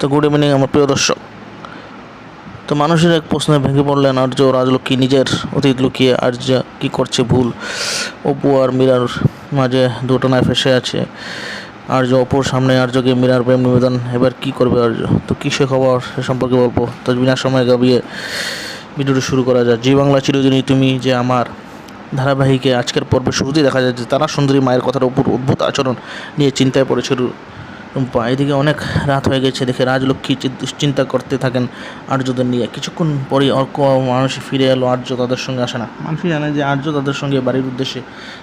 তো good evening আমার প্রিয় দর্শক। তো মানুষের এক প্রশ্নে ভেঙে পড়লেন আর্য রাজলক্ষ্মী নিজের অতীত লুকিয়ে আর্য কি করছে ভুল, অপু আর মীরার মাঝে দুটনায় ফেসে আছে। আর্য অপুর সামনে আর্যকে মীরার প্রেম নিবেদন, এবার কি করবে আর্য তো কিসে খবর, সে সম্পর্কে বলব। তো বিনা সময় গাবিয়ে ভিডিওটি শুরু করা যায় জি বাংলা চিরদিনই তুমি যে আমার ধারাবাহিকে আজকের পর্বে শুরুতেই দেখা যায় যে তারা সুন্দরী মায়ের কথার উপর অদ্ভুত আচরণ নিয়ে চিন্তায় পড়েছে এদিকে অনেক রাত হয়ে গেছে দেখে রাজলক্ষ্মী দুশ্চিন্তা করতে থাকেন আর্যদের নিয়ে। কিছুক্ষণ পরেই অর্ক মানুষ ফিরে এলো, আর্য তাদের সঙ্গে আসে না। মানুষই জানে যে আর্য তাদের সঙ্গে বাড়ির উদ্দেশ্যে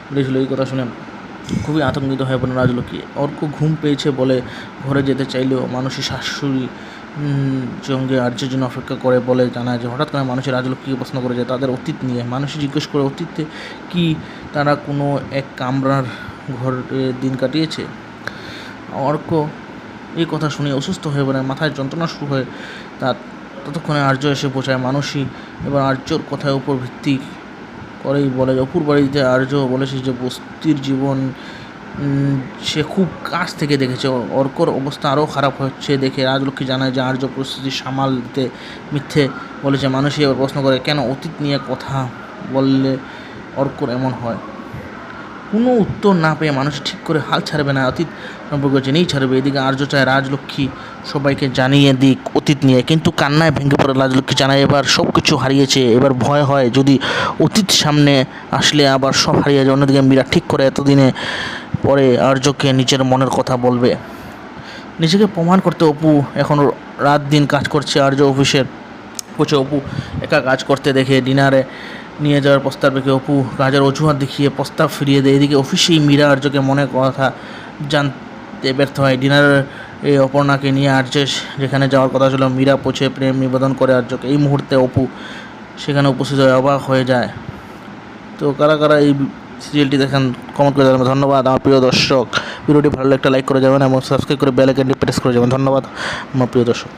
বেরিয়েছিল এই কথা শুনে খুবই আতঙ্কিত হয়ে পড়েন রাজলক্ষ্মী। অর্ক ঘুম পেয়েছে বলে ঘরে যেতে চাইলেও মানুষই শাশুড়ি সঙ্গে আর্যের জন্য অপেক্ষা করে বলে জানায় যে হঠাৎ করে মানুষের রাজলক্ষ্মীকে প্রশ্ন করে যে তাদের অতীত নিয়ে। মানুষই জিজ্ঞেস করে, অতীতে কি তারা কোনো এক কামরার ঘরে দিন কাটিয়েছে? অর্ক এই কথা শুনে অসুস্থ হয়ে পড়ে, মাথায় যন্ত্রণা শুরু হয় তার ততক্ষণে আর্য এসে পৌঁছায় মানুষই এবার আর্যর কথার উপর ভিত্তি করেই বলে, অপুর বাড়িতে আর্য বলেছে যে, বস্তির জীবন সে খুব কাছ থেকে দেখেছে। অর্কর অবস্থা আরও খারাপ হচ্ছে দেখে রাজলক্ষ্মী জানায় যে, আর্য পরিস্থিতি সামাল দিতে মিথ্যে বলেছে। মানুষই এবার প্রশ্ন করে, কেন অতীত নিয়ে কথা বললে অর্কর এমন হয়? কোনো উত্তর না পেয়ে মানুষ ঠিক করে হাল ছাড়বে না। অতীত সম্পর্কে জেনেই ছাড়বে। এদিকে আর্য চায় রাজলক্ষ্মী সবাইকে জানিয়ে দিক, অতীত নিয়ে। কিন্তু কান্নায় ভেঙে পড়ে রাজলক্ষ্মী জানায়, এবার সব কিছু হারিয়েছে, এবার ভয় হয়। যদি অতীত সামনে আসলে আবার সব হারিয়ে যায়। অন্যদিকে মীরা ঠিক করে এতদিনে পরে আর্যকে নিজের মনের কথা বলবে। নিজেকে প্রমাণ করতে অপু, এখন রাত দিন কাজ করছে আর্য অফিসের। কোচে অপু, একা কাজ করতে দেখে ডিনারে নিয়ে যাওয়ার প্রস্তাব রেখে অপু কাজের অজুহাত দেখিয়ে প্রস্তাব ফিরিয়ে দেয়। এদিকে অফিসেই মীরা আর্যকে মনে কথা জানতে ব্যর্থ হয়। ডিনারের এই অপর্ণাকে নিয়ে আর্য যেখানে যাওয়ার কথা ছিল, মীরা পৌঁছে প্রেম নিবেদন করে আর্যকে। এই মুহূর্তে অপু সেখানে উপস্থিত হয়ে অবাক হয়ে যায়। তো কারা কারা এই সিরিয়ালটি দেখেন কমেন্ট করে জানাবেন। ধন্যবাদ। আমার প্রিয় দর্শক, ভিডিওটি ভালো একটা লাইক করে যাবেন এবং সাবস্ক্রাইব করে বেল আইকনটি প্রেস করে যাবেন। ধন্যবাদ, আমার প্রিয় দর্শক।